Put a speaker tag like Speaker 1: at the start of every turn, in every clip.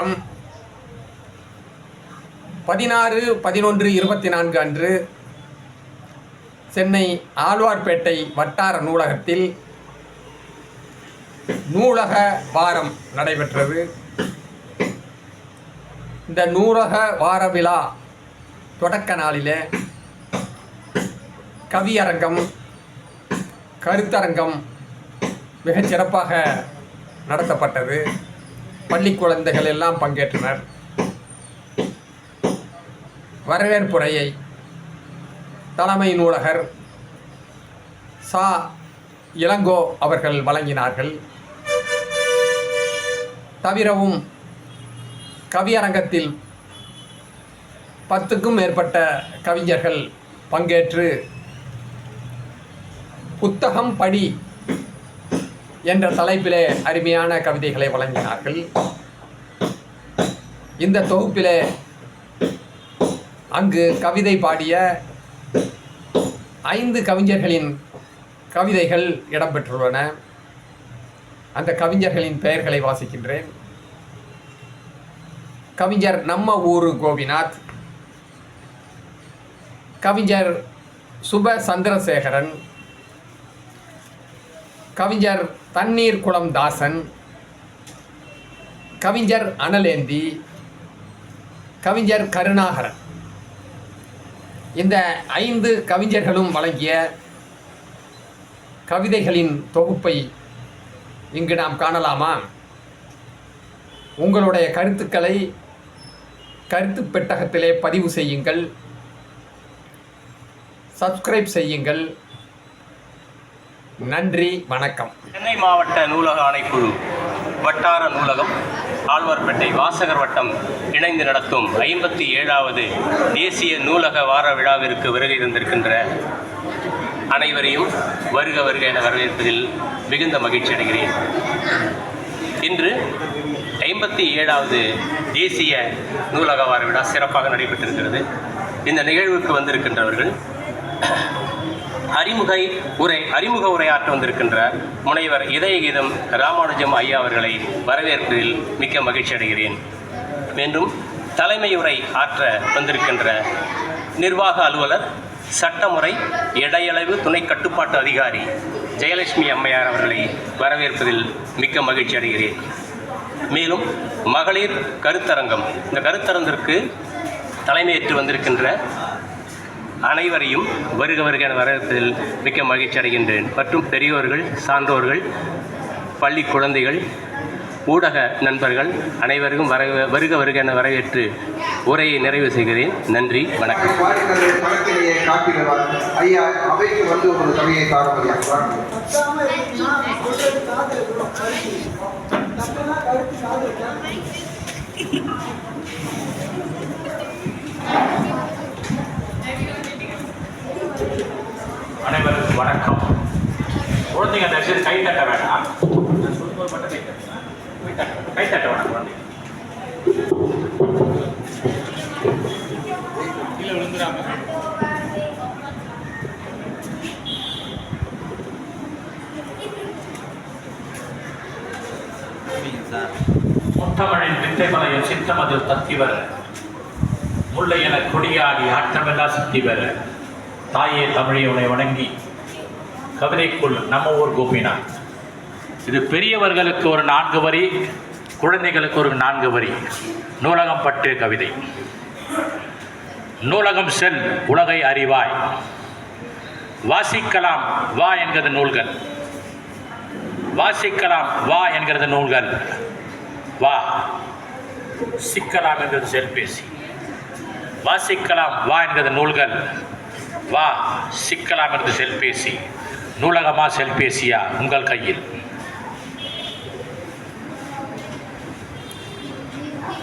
Speaker 1: தமிழ் வணக்கம் பதினாறு பதினொன்று இருபத்தி நான்கு அன்று சென்னை ஆழ்வார்பேட்டை வட்டார நூலகத்தில் நூலக வாரம் நடைபெற்றது. இந்த நூலக வார விழா தொடக்க நாளிலே கவியரங்கம் கருத்தரங்கம் மிகச் சிறப்பாக நடத்தப்பட்டது. பள்ளி குழந்தைகள் எல்லாம் பங்கேற்றனர். வரவேற்புரையை தலைமை நூலகர் சா. இளங்கோ அவர்கள் வழங்கினார்கள். தவிரவும் கவியரங்கத்தில் பத்துக்கும் மேற்பட்ட கவிஞர்கள் பங்கேற்று புத்தகம் படி என்ற தலைப்பிலே அருமையான கவிதைகளை வழங்கினார்கள். இந்த தொகுப்பிலே அங்கு கவிதை பாடிய ஐந்து கவிஞர்களின் கவிதைகள் இடம்பெற்றுள்ளன. அந்த கவிஞர்களின் பெயர்களை வாசிக்கின்றேன். கவிஞர் நம்ம ஊரு கோபிநாத். கவிஞர் சுப சந்திரசேகரன். கவிஞர் தண்ணீர் குளம் தாசன் கவிஞர் அனலேந்தி கவிஞர் கருணாகரன். இந்த ஐந்து கவிஞர்களும் வழங்கிய கவிதைகளின் தொகுப்பை இங்கு நாம் காணலாமா? உங்களுடைய கருத்துக்களை கருத்து பெட்டகத்திலே பதிவு செய்யுங்கள் சப்ஸ்கிரைப் செய்யுங்கள் நன்றி வணக்கம்.
Speaker 2: சென்னை மாவட்ட நூலக ஆணைக்குழு வட்டார நூலகம் ஆழ்வார்பேட்டை வாசகர் வட்டம் இணைந்து நடத்தும் ஐம்பத்தி ஏழாவது தேசிய நூலக வார விழாவிற்கு வருகை தந்திருக்கின்ற அனைவரையும் வருக வருக என வரவேற்பதில் மிகுந்த மகிழ்ச்சி அடைகிறேன். இன்று ஐம்பத்தி ஏழாவது தேசிய நூலக வார விழா சிறப்பாக நடைபெற்றிருக்கிறது. இந்த நிகழ்வுக்கு வந்திருக்கின்றவர்கள் அறிமுகை உரை அறிமுக உரையாற்ற வந்திருக்கின்ற முனைவர் இதயகீதம் ராமானுஜம் ஐயா அவர்களை வரவேற்பதில் மிக்க மகிழ்ச்சி அடைகிறேன். மீண்டும் தலைமை உரை ஆற்ற வந்திருக்கின்ற நிர்வாக அலுவலர் சட்டமுறை இடையளவு துணை கட்டுப்பாட்டு அதிகாரி ஜெயலட்சுமி அம்மையார் அவர்களை வரவேற்பதில் மிக்க மகிழ்ச்சி அடைகிறேன். மேலும் மகளிர் கருத்தரங்கம் இந்த கருத்தரங்கிற்கு தலைமையேற்று வந்திருக்கின்ற அனைவரையும் வருக வருக என மிக்க மகிழ்ச்சி அடைகின்றேன். மற்றும் பெரியோர்கள் சான்றோர்கள் பள்ளி குழந்தைகள் ஊடக நண்பர்கள் அனைவருக்கும் வர வருக வருக என வரவேற்று உரையை நிறைவு செய்கிறேன். நன்றி வணக்கம்.
Speaker 3: ஐயா அவைக்கு வந்து ஒரு கவியை தாரும் ஐயா வாருங்கள்.
Speaker 4: அனைவருக்கும் வணக்கம். குழந்தைங்க தயவுசெய்து கை தட்ட வேண்டாம். நான் சொல்லும்போது மட்டும் கை தட்டுங்க. கை தட்ட குழந்தைங்க. கீழே விழுந்துடாம. முத்தமிழின் வித்தைமலையும் சித்தமதில் தத்திவர் முல்லை என கொடியாடி ஆட்டமெல்லாம் சித்திவர் தாயே தமிழை உனை வணங்கி கவிதைக்குள் நம்ம ஊர் கோபிநாத். இது பெரியவர்களுக்கு ஒரு நான்கு வரி குழந்தைகளுக்கு ஒரு நான்கு வரி. நூலகம் பட்டு கவிதை. நூலகம் செல் உலகை அறிவாய். வாசிக்கலாம் வா என்கிறது நூல்கள். வாசிக்கலாம் வா என்கிறது நூல்கள். வா. சிக்கலாம் என்கிறது செல்பேசி. வாசிக்கலாம் வா என்கிறது நூல்கள். வா. சிக்கலாம் என்கிறது செல்பேசி. நூலகமா செல்பேசியா உங்கள் கையில்?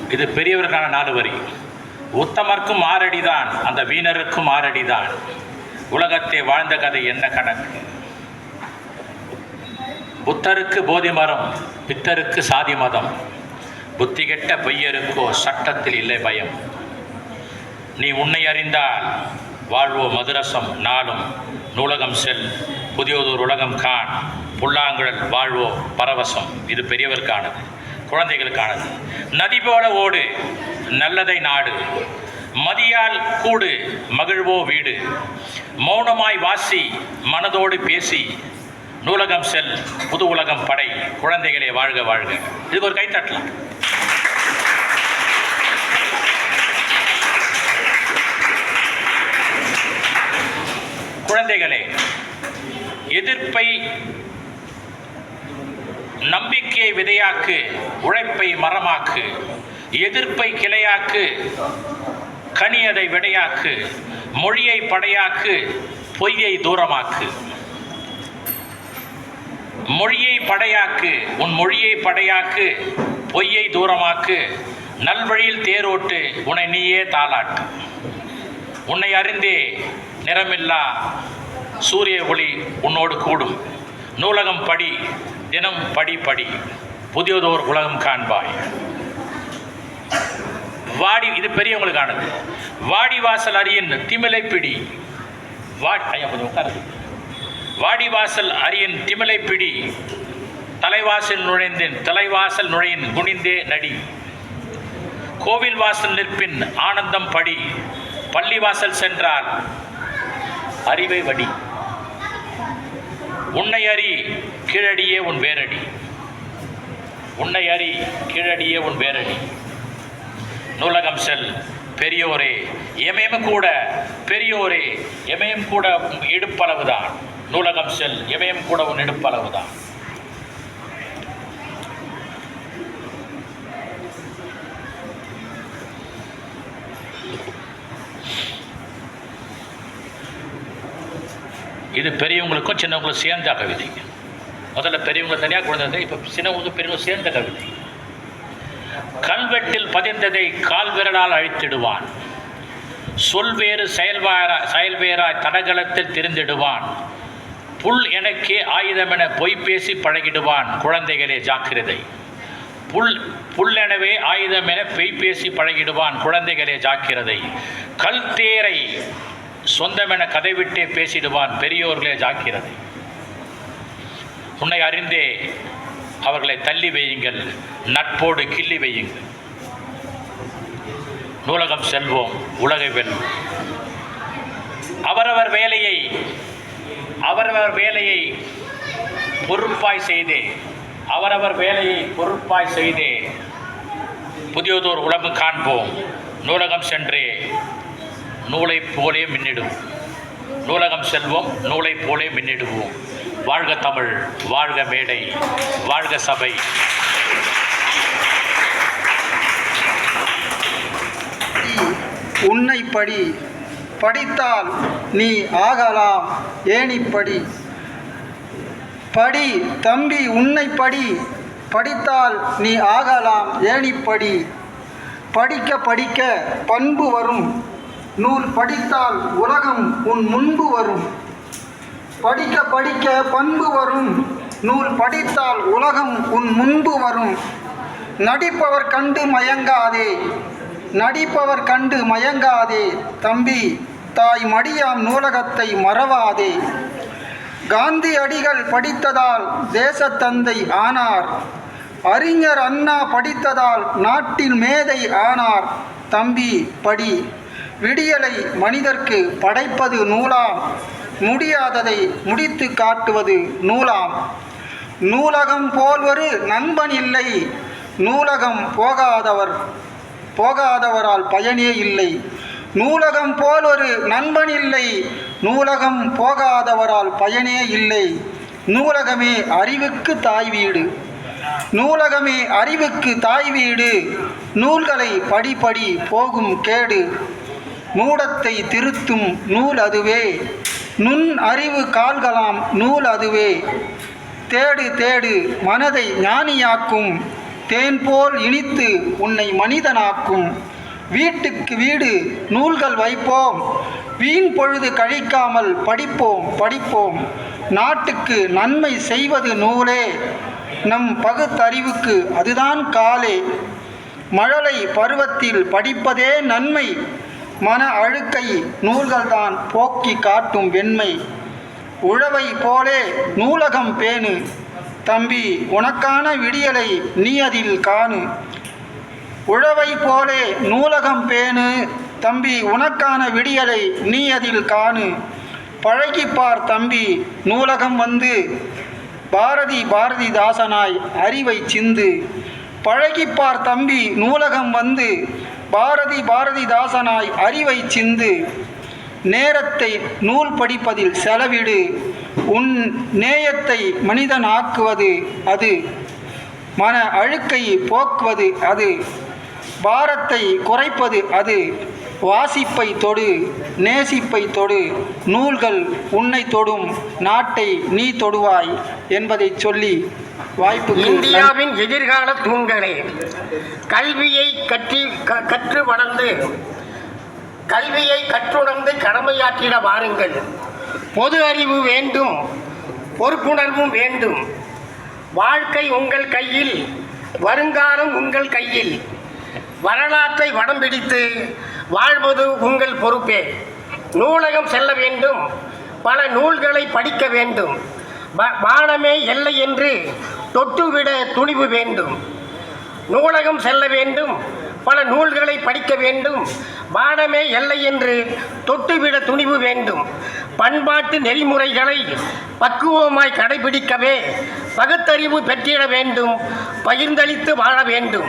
Speaker 4: இது பெரியவருக்கான நாலு வரி. உத்தமர்க்கும் ஆறடிதான் அந்த வீணருக்கும் ஆறடிதான். உலகத்தை வாழ்ந்த கதை என்ன கணக்கு? புத்தருக்கு போதி மரம் பித்தருக்கு சாதி மதம். புத்தி கெட்ட பையருக்கோ சட்டத்தில் இல்லை பயம். நீ உன்னை அறிந்தால் வாழ்வோ மதுரசம் நாளும் நூலகம் செல். புதியதொரு உலகம் கான் புல்லாங்குழல் வாழ்வோ பரவசம். இது பெரியவருக்கானது. குழந்தைகளுக்கானது. நதி போல ஓடு. நல்லதை நாடு. மதியால் கூடு. மகிழ்வோ வீடு. மௌனமாய் வாசி. மனதோடு பேசி. நூலகம் செல். புது உலகம் படை. குழந்தைகளே வாழ்க வாழ்க. இது ஒரு கைத்தட்டலாம் குழந்தைகளே எதிர்ப்பை நம்பிக்கையை விதையாக்கு உழைப்பை மரமாக்கு எதிர்ப்பை கிளையாக்கு கனியதை விடையாக்கு மொழியை படையாக்கு பொய்யை தூரமாக்கு. மொழியை படையாக்கு உன் மொழியை படையாக்கு பொய்யை தூரமாக்கு. நல்வழியில் தேரோட்டு உன்னை நீயே தாளாட்டு. உன்னை அறிந்தே நிறமில்லா சூரிய ஒளி உன்னோடு கூடும். நூலகம் படி தினம் படி படி. புதியதோர் உலகம் காண்பாய். வாடி இது பெரியவங்களுக்கானது. வாடி வாசல் அரியன் திமிலை பிடி. வா ஐயா கொஞ்சம் உட்காருது வாடி வாசல் அரியன் திமிலை பிடி. தலைவாசல் நுழைந்தேன் தலைவாசல் நுழையின் குனிந்தே நடி. கோவில் வாசல் நிற்பின் ஆனந்தம் படி. பள்ளிவாசல் சென்றால் அறிவை வடி. உன்னை அறி கீழடியே உன் வேரடி உன்னை அறி கீழடியே உன் வேரடி நூலகம் செல் பெரியோரே எமயம் கூட பெரியோரே எமயம் கூட உன் இடுப்பளவுதான். நூலகம் செல் எமயம் கூட உன் இடுப்பளவுதான். இது பெரியவங்களுக்கும் சின்னவங்களுக்கும் சேர்ந்த கவிதை முதல்ல பெரியவங்களை தனியாக குழந்தை இப்போ சின்னவங்களுக்கு பெரியவங்க சேர்ந்த கவிதை கல்வெட்டில் பதிந்ததை கால் விரலால் அழித்திடுவான். சொல்வேறு செயல்வாரா செயல்வேறாய் தடகளத்தில் திரிந்திடுவான். புல் எனக்கே ஆயுதமென பொய் பேசி பழகிடுவான் குழந்தைகளே ஜாக்கிரதை. புல் புல்லெனவே ஆயுதம் என பெய் பேசி பழகிடுவான் குழந்தைகளே ஜாக்கிரதை. கல் தேரை சொந்தமென கதை விட்டே பேசிடுவான் பெரியோர்களே ஜாக்கிரதை. உன்னை அறிந்தே அவர்களை தள்ளி வையுங்கள் நட்போடு கிள்ளி வையுங்கள். நூலகம் செல்வோம் உலகை வெல்வோம். அவரவர் வேலையை அவரவர் வேலையை பொறுப்பாய் செய்தே அவரவர் வேலையை பொறுப்பாய் செய்தே புதியதோர் உலகம் காண்போம். நூலகம் சென்றே நூலைப் போலே மின்னிடுவோம். நூலகம் செல்வோம் நூலைப் போலே மின்னிடுவோம். வாழ்க தமிழ் வாழ்க மேடை வாழ்க சபை.
Speaker 5: உன்னை படி படித்தால் நீ ஆகலாம் ஏணிப்படி படி தம்பி உன்னை படி படித்தால் நீ ஆகலாம் ஏணிப்படி படிக்க படிக்க பண்பு வரும் நூல் படித்தால் உலகம் உன் முன்பு வரும். படிக்க படிக்க பண்பு வரும். நூல் படித்தால் உலகம் உன் முன்பு வரும். நடிப்பவர் கண்டு மயங்காதே. நடிப்பவர் கண்டு மயங்காதே. தம்பி தாய் மடியாம் நூலகத்தை மறவாதே. காந்தி அடிகள் படித்ததால் தேசத்தந்தை ஆனார். அறிஞர் அண்ணா படித்ததால் நாட்டின் மேதை ஆனார். தம்பி படி. விடியலை மனிதர்க்கு படைப்பது நூலாம் முடியாததை முடித்து காட்டுவது நூலாம். நூலகம் போல் ஒரு நண்பன் இல்லை நூலகம் போகாதவர் போகாதவரால் பயனே இல்லை. நூலகம் போல் ஒரு நண்பன் இல்லை நூலகம் போகாதவரால் பயனே இல்லை. நூலகமே அறிவுக்கு தாய் வீடு. நூலகமே அறிவுக்கு தாய் வீடு. நூல்களை படிப்படி போகும் கேடு. மூடத்தை திருத்தும் நூல் அதுவே. நுண் அறிவு கால்களாம் நூல் அதுவே. தேடு தேடு மனதை ஞானியாக்கும். தேன் போல் இனித்து உன்னை மனிதனாக்கும். வீட்டுக்கு வீடு நூல்கள் வைப்போம். வீண் பொழுது கழிக்காமல் படிப்போம் படிப்போம். நாட்டுக்கு நன்மை செய்வது நூலே. நம் பகுத்தறிவுக்கு அதுதான் காலே. மழலை பருவத்தில் படிப்பதே நன்மை. மன அழுக்கை நூல்கள்தான் போக்கி காட்டும் வெண்மை. உழவை போலே நூலகம் பேணு. தம்பி உனக்கான விடியலை நீ அதில் காணு. உழவை போலே நூலகம் பேணு. தம்பி உனக்கான விடியலை நீ அதில் காணு. பழகிப்பார் தம்பி நூலகம் வந்து. பாரதி பாரதிதாசனாய் அறிவை சிந்து. பழகிப்பார் தம்பி நூலகம் வந்து. பாரதி பாரதிதாசனாய் அறிவை சிந்து நேரத்தை நூல் படிப்பதில் செலவிடு உன் நேயத்தை மனிதன் ஆக்குவது அது மன அழுக்கை போக்குவது அது பாரத்தை குறைப்பது அது வாசிப்பை தொடு நேசிப்பை தொடு நூல்கள் உன்னை தொடும் நாட்டை நீ தொடுவாய் என்பதை சொல்லி வாய்ப்பு
Speaker 6: இந்தியாவின் எதிர்கால தூண்களே. கல்வியை கற்றி க- கற்று வளர்ந்து கல்வியை கற்றுணர்ந்து கடமையாற்றிட வாருங்கள். பொது அறிவு வேண்டும் பொறுப்புணர்வும் வேண்டும். வாழ்க்கை உங்கள் கையில் வருங்காலம் உங்கள் கையில். வரலாற்றை வடம் பிடித்து வாழ்வது உங்கள் பொறுப்பே. நூலகம் செல்ல வேண்டும் பல நூல்களை படிக்க வேண்டும். வ- வானமே எல்லை என்று தொட்டுவிட துணிவு வேண்டும். நூலகம் செல்ல வேண்டும். பல நூல்களை படிக்க வேண்டும். வானமே எல்லை என்று தொட்டுவிட துணிவு வேண்டும். பண்பாட்டு நெறிமுறைகளை பக்குவமாய் கடைபிடிக்கவே பகுத்தறிவு பெற்றிட வேண்டும். பகிர்ந்தளித்து வாழ வேண்டும்.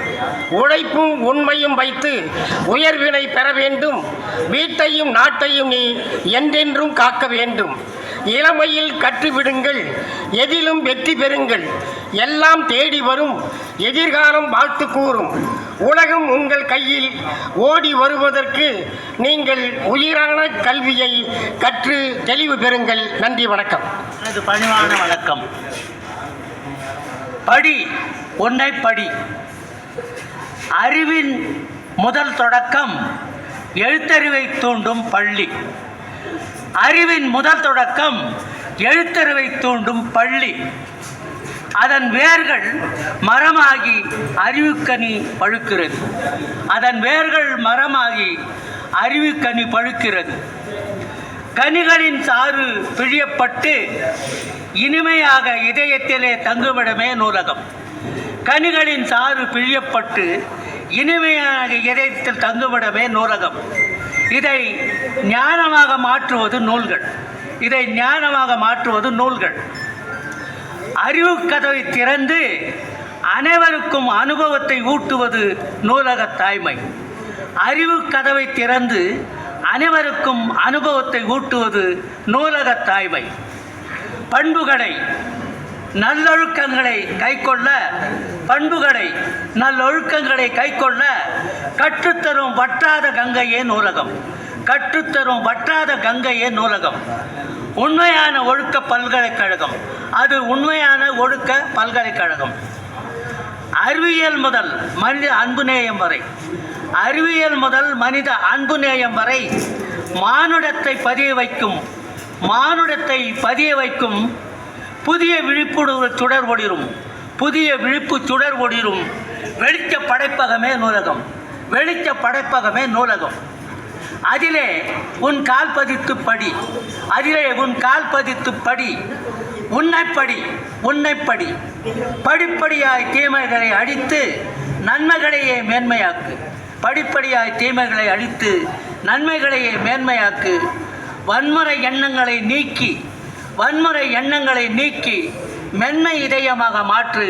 Speaker 6: உழைப்பும் உண்மையும் வைத்து உயர்வினை பெற வேண்டும். வீட்டையும் நாட்டையும் நீ என்றென்றும் காக்க வேண்டும். இளமையில் கற்றுவிடுங்கள். எதிலும் வெற்றி பெறுங்கள். எல்லாம் தேடி வரும். எதிர்காலம் வாழ்த்து கூறும். உலகம் உங்கள் கையில் ஓடி வருவதற்கு நீங்கள் உயிரான கல்வியை கற்று தெளிவு பெறுங்கள். நன்றி வணக்கம்.
Speaker 7: எனது பணிவான வணக்கம். படி ஒன்றை படி. அறிவின் முதல் தொடக்கம் எழுத்தறிவை தூண்டும் பள்ளி. அறிவின் முதல் தொடக்கம் எழுத்தறிவை தூண்டும் பள்ளி. அதன் வேர்கள் மரமாகி அறிவுக்கனி பழுக்கிறது. அதன் வேர்கள் மரமாகி அறிவுக்கனி பழுக்கிறது. கனிகளின் சாறு பிழியப்பட்டு இனிமையாக இதயத்திலே தங்குமிடமே நூலகம். கனிகளின் சாறு பிழியப்பட்டு இனிமையாக இதயத்தில் தங்குமிடமே நூலகம். இதை ஞானமாக மாற்றுவது நூல்கள். இதை ஞானமாக மாற்றுவது நூல்கள். அறிவு கதவை திறந்து அனைவருக்கும் அனுபவத்தை ஊட்டுவது நூலக தாய்மை. அறிவு கதவை திறந்து அனைவருக்கும் அனுபவத்தை ஊட்டுவது நூலக தாய்மை. பண்புகளை நல்லொழுக்கங்களை கைக்கொள்ள பண்புகளை நல்லொழுக்கங்களை கைக்கொள்ள கற்றுத்தரும் வற்றாத கங்கையே நூலகம். கற்றுத்தரும் வற்றாத கங்கையே நூலகம். உண்மையான ஒழுக்க பல்கலைக்கழகம். அது உண்மையான ஒழுக்க பல்கலைக்கழகம். அறிவியல் முதல் மனித அன்பு நேயம் வரை. அறிவியல் முதல் மனித அன்பு நேயம் வரை மானுடத்தை பதிய வைக்கும் மானுடத்தை பதிய வைக்கும் புதிய விழிப்புணர்வு சுடர் ஒளிரும் புதிய விழிப்பு சுடர் ஒளிரும். வெளிச்ச படைப்பகமே நூலகம். வெளிச்ச படைப்பகமே நூலகம். அதிலே உன் கால் பதித்து படி அதிலே உன் கால் பதித்து படி உன்னை படி உன்னை படி. படிப்படியாய் தீமைகளை அழித்து நன்மைகளையே மேன்மையாக்கு. படிப்படியாய் தீமைகளை அழித்து நன்மைகளையே மேன்மையாக்கு. வன்முறை எண்ணங்களை நீக்கி வன்முறை எண்ணங்களை நீக்கி மென்மை இதயமாக மாற்று.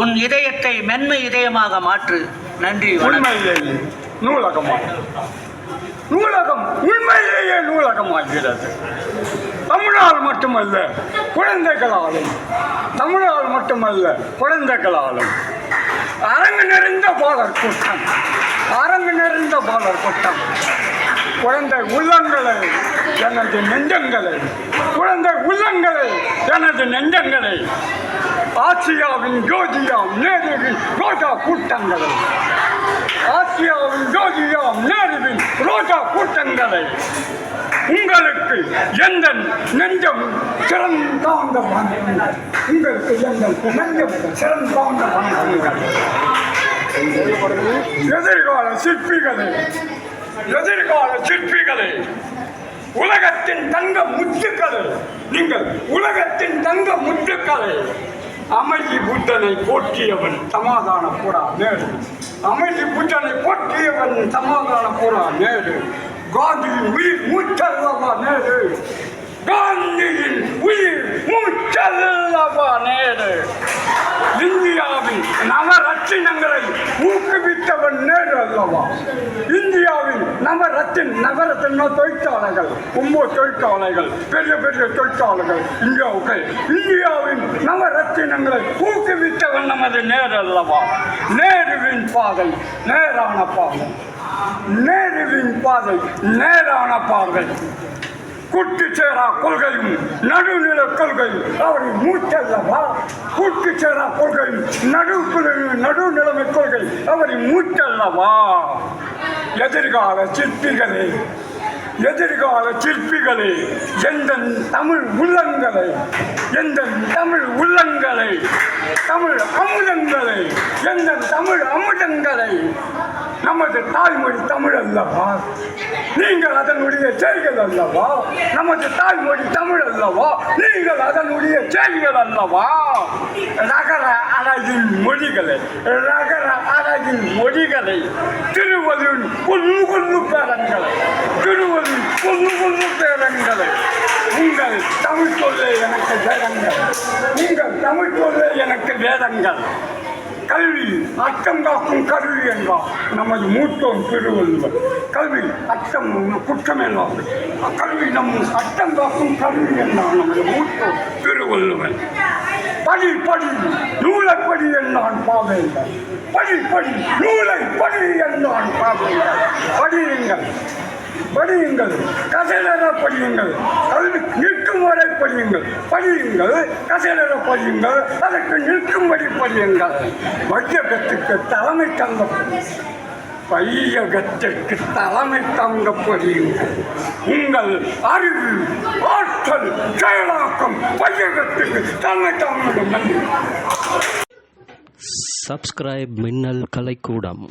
Speaker 7: உன் இதயத்தை மென்மை இதயமாக மாற்று. நன்றி
Speaker 8: உண்மையிலேயே நூலகமாகும் நூலகம் உண்மையிலேயே நூலகமாகிறது தமிழால் மட்டுமல்ல குழந்தைகளாலும். தமிழால் மட்டுமல்ல குழந்தைகளாலும். அரங்கு நிறைந்த பாலர் கூட்டம். அரங்கு நிறைந்த பாலர் கூட்டம். குழந்தை உள்ளங்களை எனது நெஞ்சங்களை குழந்தை உள்ளங்களை எனது நெஞ்சங்களை ஆசியாவின் ஜோதியாம் நேருவின் ரோஜா கூட்டங்களை ஆசியாவின் ஜோதியாம் நேருவின் ரோஜா கூட்டங்களை உங்களுக்கு எந்த நெஞ்சம் சிறந்தாந்த வணக்கங்கள் உங்களுக்கு எங்கள் நெஞ்சம் சிறந்தாந்த வணக்கங்கள் எதிர்கால சிற்பிகளை எதிர்கால சிற்பிகளே உலகத்தின் தங்க முத்துக்களே நீங்கள் உலகத்தின் தங்க முத்துக்களே அமைதி புத்தனை போற்றியவன் சமாதான புறா நேரு அமைதி புத்தனை போற்றியவன் சமாதான புறா நேரு காந்தியின் உயிர் மூச்சல்லவா நேரு காந்தியின் உயிர் மூச்சல்லவா நேரு இந்தியாவின் நவரத்தினங்களை ஊக்குவித்தவன் நேரு அல்லவா? இந்தியாவின் நவரத்தின் நகரத்தின் தொழிற்சாலைகள் ஒன்பது தொழிற்சாலைகள் பெரிய பெரிய தொழிற்சாலைகள் இந்தியாவுக்கு இந்தியாவின் நவரத்தினங்களை ஊக்குவித்தவன் நமது நேரு அல்லவா? நேருவின் பாதை நேரான பாதை. நேருவின் பாதை நேரான பாதை. கூட்டு சேரா கொள்கையும் நடுநில கொள்கையும் அவரை மூச்சல்லவா? கூட்டு சேரா கொள்கையும் நடு நடுநிலைமை கொள்கை அவரின் மூச்சல்லவா? எதிர்கால சிற்பிகளே எதிர்கால சிற்பிகளே எந்த தமிழ் உள்ளங்களை எந்த தமிழ் உள்ளங்களை தமிழ் அமுதங்களை எந்த தமிழ் அமுதங்களை நமது தாய்மொழி தமிழ் அல்லவா நீங்கள் அதனுடைய செய்கள் அல்லவா? நமது தாய்மொழி தமிழ் அல்லவா நீங்கள் அதனுடைய செய்கள் அல்லவா? நகர அழகின் மொழிகளை நகர அழகின் மொழிகளை திருவள்ளுவர் கொல்லு கொல்லு பேரங்களை திருவள்ளுவர் கொல்லு கொல்லு பேரங்களை உங்கள் தமிழ் சொல்லே எனக்கு வேதங்கள் உங்கள் தமிழ் சொல்லே எனக்கு வேதங்கள். கல்வி அச்சம் காக்கும் கருவி என்றார் நமது மூத்தோன் திருவள்ளுவர். கல்வி அச்சம் குற்றம் என்றார் கல்வி நம் அச்சம் காக்கும் கல்வி என்றார் நமது மூத்தோன் திருவள்ளுவர். படி படி நூலை படி என்றான் பாவேந்தர். படி படி நூலை படி என்றான் பாவேந்தர். படியுங்கள். படியுங்கள். கதையில படியுங்கள். கல்வி நிற்கும் வரை படியுங்கள். படியுங்கள். கசையில படியுங்கள். அதற்கு நிற்கும்படி படியுங்கள். வையகத்துக்கு தலைமை தங்க வையகத்திற்கு தலைமை தங்க படியுங்கள். உங்கள் அறிவு ஆற்றல் செயலாக்கம் வையகத்துக்கு தலைமை தங்க
Speaker 9: சப்ஸ்கிரைப் மின்னல் கலைக்கூடம்.